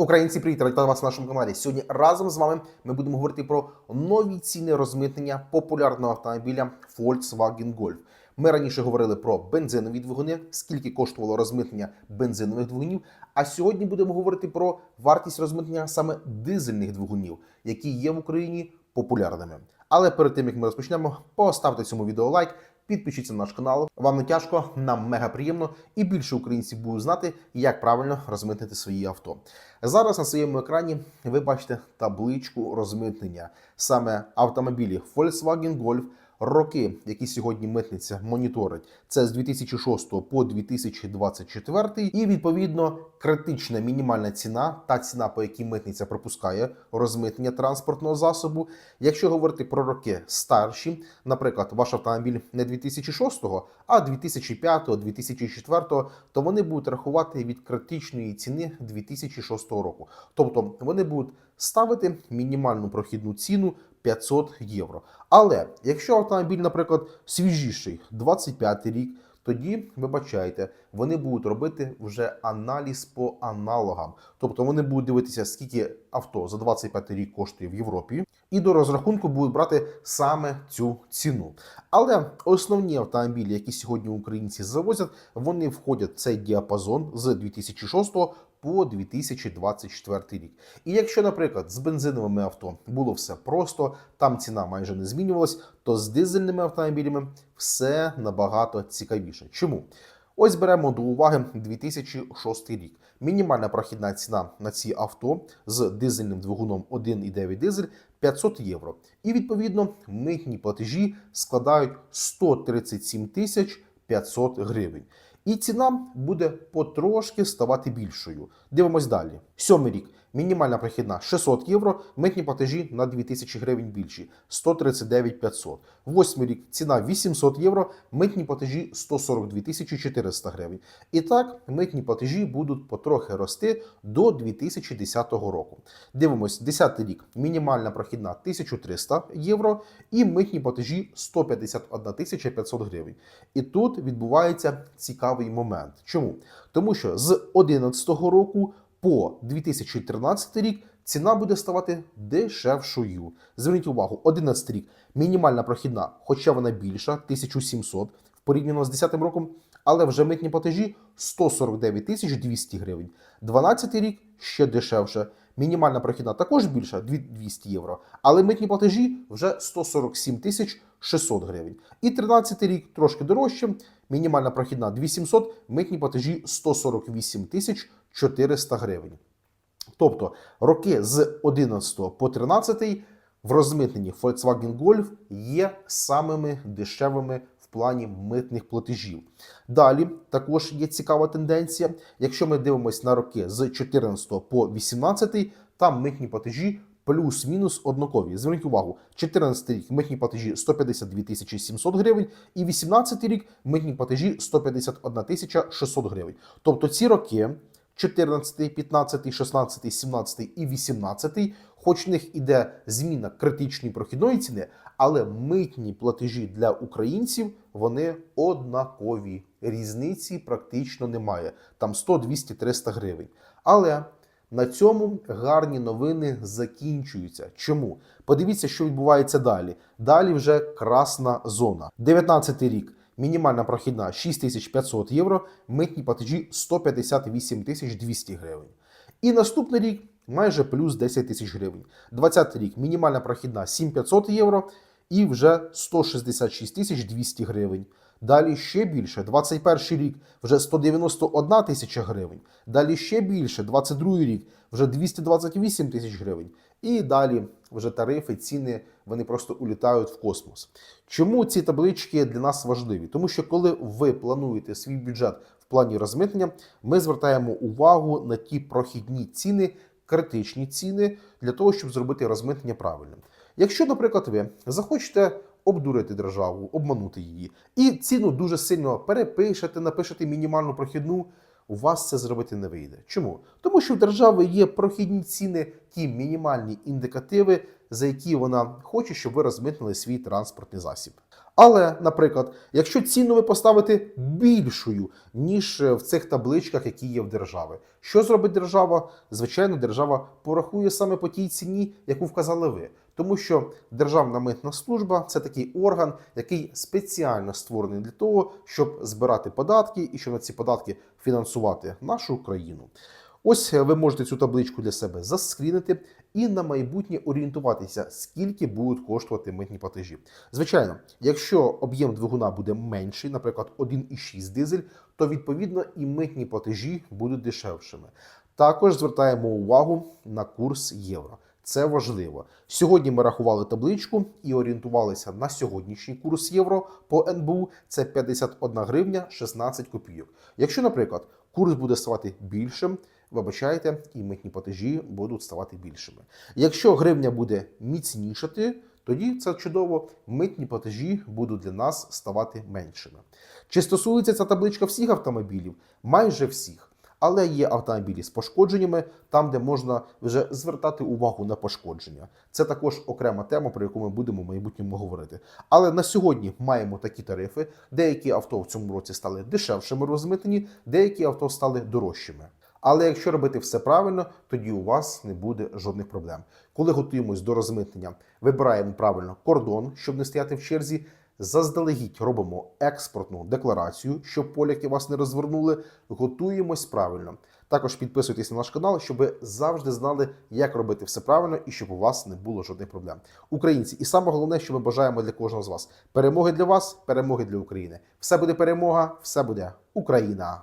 Українці, привіт, радий вас на нашому каналі. Сьогодні разом з вами ми будемо говорити про нові ціни розмитнення популярного автомобіля Volkswagen Golf. Ми раніше говорили про бензинові двигуни, скільки коштувало розмитнення бензинових двигунів. А сьогодні будемо говорити про вартість розмитнення саме дизельних двигунів, які є в Україні популярними. Але перед тим як ми розпочнемо, поставте цьому відео лайк, підпишіться на наш канал. Вам не тяжко, нам мега приємно, і більше українців будуть знати, як правильно розмитнити свої авто. Зараз на своєму екрані ви бачите табличку розмитнення саме автомобілі Volkswagen Golf. Роки, які сьогодні митниця моніторить, це з 2006 по 2024, і відповідно критична мінімальна ціна, та ціна, по якій митниця пропускає розмитнення транспортного засобу. Якщо говорити про роки старші, наприклад, ваш автомобіль не 2006, а 2005, 2004, то вони будуть рахувати від критичної ціни 2006 року. Тобто вони будуть ставити мінімальну прохідну ціну 500 євро. Але якщо автомобіль, наприклад, свіжіший, 25 рік, тоді вибачайте, вони будуть робити вже аналіз по аналогам. Тобто вони будуть дивитися, скільки авто за 25 рік коштує в Європі, і до розрахунку будуть брати саме цю ціну. Але основні автомобілі, які сьогодні українці завозять, вони входять в цей діапазон з 2006 по 2024 рік. І якщо, наприклад, з бензиновими авто було все просто, там ціна майже не змінювалась, то з дизельними автомобілями все набагато цікавіше. Чому? Ось беремо до уваги 2006 рік. Мінімальна прохідна ціна на ці авто з дизельним двигуном 1,9 дизель 500 євро. І відповідно митні платежі складають 137 тисяч 500 гривень. І ціна буде потрошки ставати більшою. Дивимось далі. Сьомий рік. Мінімальна прохідна 600 євро, митні платежі на 2000 гривень більші 139 500. Восьмий рік ціна 800 євро, митні платежі 142 400 гривень. І так митні платежі будуть потрохи рости до 2010 року. Дивимось, 10 рік. Мінімальна прохідна 1300 євро і митні платежі 151 500 гривень. І тут відбувається цікавий момент. Чому? Тому що з 2011 року по 2013 рік ціна буде ставати дешевшою. Зверніть увагу, 11 рік мінімальна прохідна, хоча вона більша, 1700 в порівняно з 10 роком, але вже митні платежі 149 тисяч 200 гривень. 12 рік ще дешевше. Мінімальна прохідна також більша 200 євро, але митні платежі вже 147 тисяч 600 гривень. І 13 рік трошки дорожче. Мінімальна прохідна 2700, митні платежі 148 тисяч 400 гривень. Тобто роки з 11 по 13 в розмитненні Volkswagen Golf є самими дешевими в плані митних платежів. Далі також є цікава тенденція. Якщо ми дивимося на роки з 14 по 18, там митні платежі плюс-мінус однакові. Зверніть увагу, 14 рік митні платежі 152 тисячі 700 гривень, і 18 рік митні платежі 151 тисяча 600 гривень. Тобто ці роки 14, 15, 16, 17 і 18, хоч в них іде зміна критичної прохідної ціни, але митні платежі для українців вони однакові. Різниці практично немає. Там 100, 200, 300 гривень. Але на цьому гарні новини закінчуються. Чому? Подивіться, що відбувається далі. Далі вже красна зона. 19 рік. Мінімальна прохідна 6500 євро, митні платежі 158 200 гривень. І наступний рік майже плюс 10 тисяч гривень. 20 рік мінімальна прохідна 7500 євро і вже 166 200 гривень. Далі ще більше, 21 рік вже 191 тисяча гривень. Далі ще більше, 22 рік вже 228 тисяч гривень. І далі вже тарифи, ціни вони просто улітають в космос. Чому ці таблички для нас важливі? Тому що коли ви плануєте свій бюджет в плані розмитнення, ми звертаємо увагу на ті прохідні ціни, критичні ціни для того, щоб зробити розмитнення правильним. Якщо, наприклад, ви захочете обдурити державу, обманути її, і ціну дуже сильно перепишете, напишете мінімальну прохідну, у вас це зробити не вийде. Чому? Тому що в держави є прохідні ціни, ті мінімальні індикативи, за які вона хоче, щоб ви розмитнили свій транспортний засіб. Але, наприклад, якщо ціну ви поставите більшою, ніж е, в цих табличках, які є в держави, що зробить держава? Звичайно, держава порахує саме по тій ціні, яку вказали ви. Тому що Державна митна служба це такий орган, який спеціально створений для того, щоб збирати податки і щоб на ці податки фінансувати нашу країну. Ось ви можете цю табличку для себе заскрінити і на майбутнє орієнтуватися, скільки будуть коштувати митні платежі. Звичайно, якщо об'єм двигуна буде менший, наприклад, 1,6 дизель, то відповідно і митні платежі будуть дешевшими. Також звертаємо увагу на курс євро. Це важливо. Сьогодні ми рахували табличку і орієнтувалися на сьогоднішній курс євро по НБУ. Це 51 гривня 16 копійок. Якщо, наприклад, курс буде ставати більшим, вибачайте, і митні платежі будуть ставати більшими. Якщо гривня буде міцнішати, тоді це чудово, митні платежі будуть для нас ставати меншими. Чи стосується ця табличка всіх автомобілів? Майже всіх. Але є автомобілі з пошкодженнями, там, де можна вже звертати увагу на пошкодження. Це також окрема тема, про яку ми будемо в майбутньому говорити. Але на сьогодні маємо такі тарифи. Деякі авто в цьому році стали дешевшими розмитнені, деякі авто стали дорожчими. Але якщо робити все правильно, тоді у вас не буде жодних проблем. Коли готуємось до розмитнення, вибираємо правильно кордон, щоб не стояти в черзі. Заздалегідь робимо експортну декларацію, щоб поляки вас не розвернули. Готуємось правильно. Також підписуйтесь на наш канал, щоб завжди знали, як робити все правильно і щоб у вас не було жодних проблем. Українці, і саме головне, що ми бажаємо для кожного з вас: перемоги для вас, перемоги для України. Все буде перемога, все буде Україна.